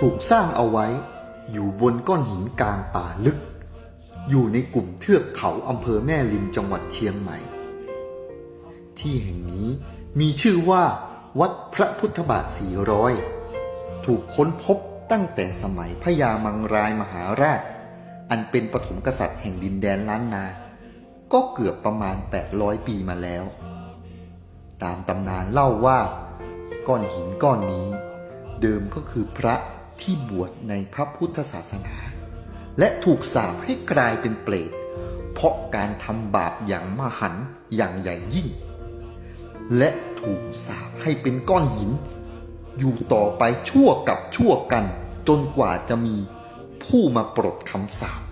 ถูกสร้างเอาไว้ อยู่บนก้อนหินกลางป่าลึก อยู่ในกลุ่มเทือกเขาอำเภอแม่ริมจังหวัดเชียงใหม่ ที่แห่งนี้มีชื่อว่า วัดพระพุทธบาทสีร้อยถูกค้นพบตั้งแต่สมัยพญามังรายมหาราช อันเป็นปฐมกษัตริย์แห่งดินแดนล้านนา ก็เกือบประมาณ 800 ปีมาแล้ว ตามตำนานเล่าว่า ก้อนหินก้อนนี้ เดิมก็คือพระ ที่บวชในพระพุทธศาสนา และถูกสาปให้กลายเป็นเปรตเพราะการทำบาปอย่างมหันต์อย่างใหญ่ยิ่ง และถูกสาปให้เป็นก้อนหิน อยู่ต่อไปชั่วกับชั่วกัน จนกว่าจะมีผู้มาปลดคำสาป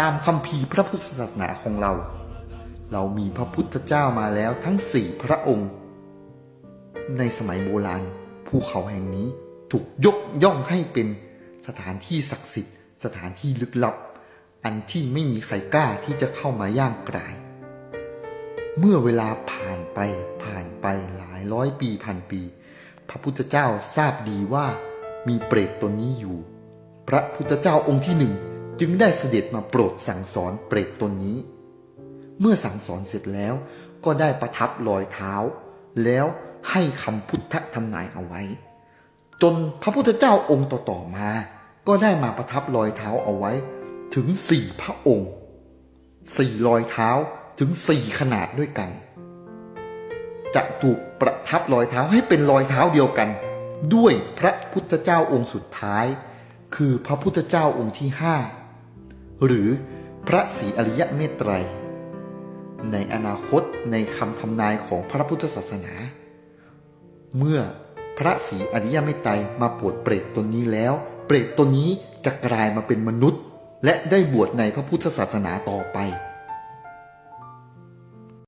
ตามคำพีพระพุทธศาสนาของเรา เรามีพระพุทธเจ้ามาแล้วทั้งสี่พระองค์ ในสมัยโบราณภูเขาแห่งนี้ ถูกยกย่องให้เป็นสถานที่ศักดิ์สิทธิ์ สถานที่ลึกลับ อันที่ไม่มีใครกล้าที่จะเข้ามาย่างกราย เมื่อเวลาผ่านไปผ่านไปหลายร้อยปีพันปี พระพุทธเจ้าทราบดีว่ามีเปรตตนนี้อยู่ พระพุทธเจ้าองค์ที่หนึ่งจึงได้เสด็จมาโปรดสั่งสอนเปรตตนนี้ เมื่อสั่งสอนเสร็จแล้วก็ได้ประทับรอยเท้า แล้วให้คำพุทธทำนายเอาไว้ จนพระพุทธเจ้าองค์ต่อๆมา ก็ได้มาประทับรอยเท้าเอาไว้ถึงสี่พระองค์สี่รอยเท้าถึงสี่ขนาดด้วยกัน จะถูกประทับรอยเท้าให้เป็นรอยเท้าเดียวกัน ด้วยพระพุทธเจ้าองค์สุดท้าย คือพระพุทธเจ้าองค์ที่ห้าหรือพระศรีอริยเมตไตร ในอนาคตในคำทำนายของพระพุทธศาสนา เมื่อ พระศรีอริยเมตไตรมาปวดเปรตตนนี้แล้ว เปรตตนนี้จะกลายมาเป็นมนุษย์ และได้บวชในพระพุทธศาสนาต่อไป